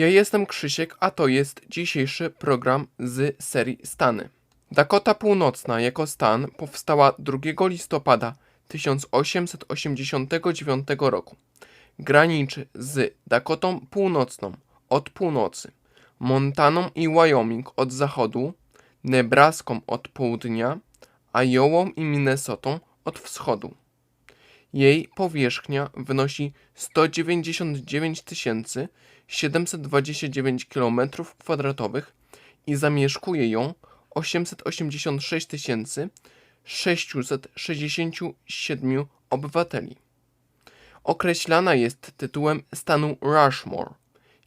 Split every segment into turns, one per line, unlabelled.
Ja jestem Krzysiek, a to jest dzisiejszy program z serii Stany. Dakota Północna jako stan powstała 2 listopada 1889 roku. Graniczy z Dakotą Północną od północy, Montaną i Wyoming od zachodu, Nebraską od południa, Iową i Minnesotą od wschodu. Jej powierzchnia wynosi 199 729 km2 i zamieszkuje ją 886 667 obywateli. Określana jest tytułem stanu Rushmore.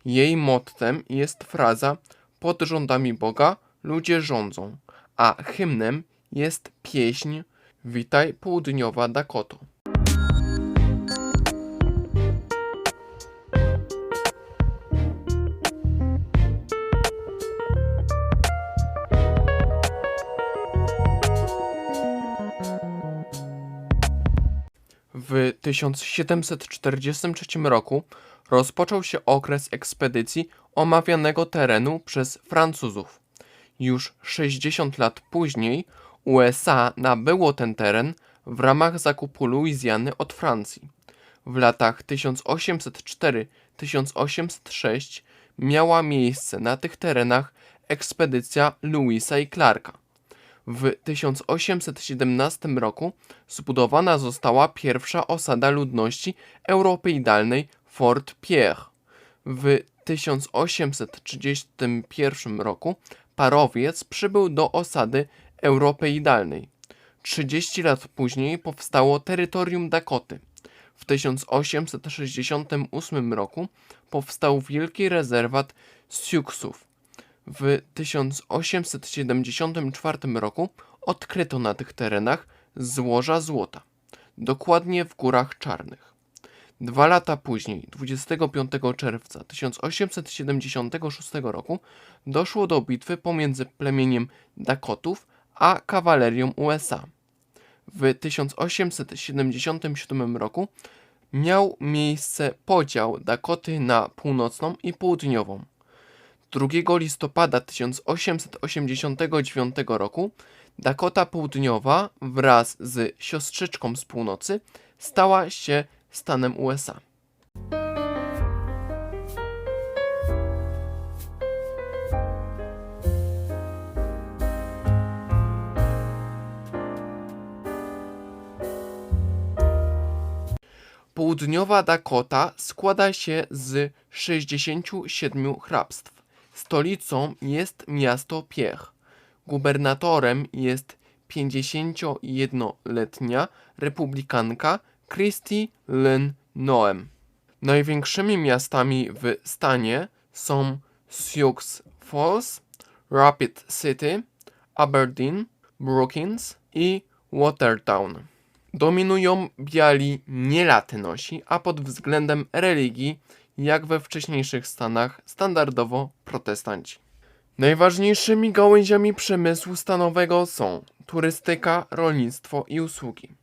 Jej mottem jest fraza Pod rządami Boga ludzie rządzą, a hymnem jest pieśń Witaj południowa Dakoto. 1743 roku rozpoczął się okres ekspedycji omawianego terenu przez Francuzów. Już 60 lat później USA nabyło ten teren w ramach zakupu Luizjany od Francji. W latach 1804-1806 miała miejsce na tych terenach ekspedycja Louisa i Clarka. W 1817 roku zbudowana została pierwsza osada ludności europeidalnej Fort Pierre. W 1831 roku parowiec przybył do osady europeidalnej. 30 lat później powstało terytorium Dakoty. W 1868 roku powstał wielki rezerwat Siouxów. W 1874 roku odkryto na tych terenach złoża złota, dokładnie w Górach Czarnych. Dwa lata później, 25 czerwca 1876 roku, doszło do bitwy pomiędzy plemieniem Dakotów a kawalerią USA. W 1877 roku miał miejsce podział Dakoty na północną i południową. 2 listopada 1889 roku Dakota Południowa wraz z siostrzyczką z północy stała się stanem USA. Południowa Dakota składa się z 67 hrabstw. Stolicą jest miasto Pierre. Gubernatorem jest 51-letnia republikanka Christy Lynn Noem. Największymi miastami w stanie są Sioux Falls, Rapid City, Aberdeen, Brookings i Watertown. Dominują biali nielatynosi, a pod względem religii, jak we wcześniejszych stanach, standardowo protestanci. Najważniejszymi gałęziami przemysłu stanowego są turystyka, rolnictwo i usługi.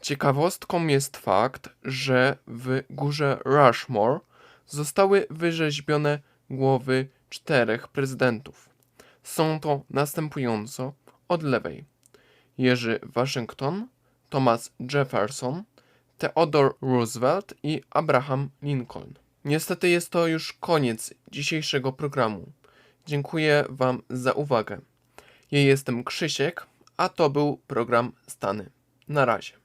Ciekawostką jest fakt, że w górze Rushmore zostały wyrzeźbione głowy czterech prezydentów. Są to następująco od lewej: Jerzy Waszyngton, Thomas Jefferson, Theodore Roosevelt i Abraham Lincoln. Niestety jest to już koniec dzisiejszego programu. Dziękuję Wam za uwagę. Ja jestem Krzysiek, a to był program Stany. Na razie.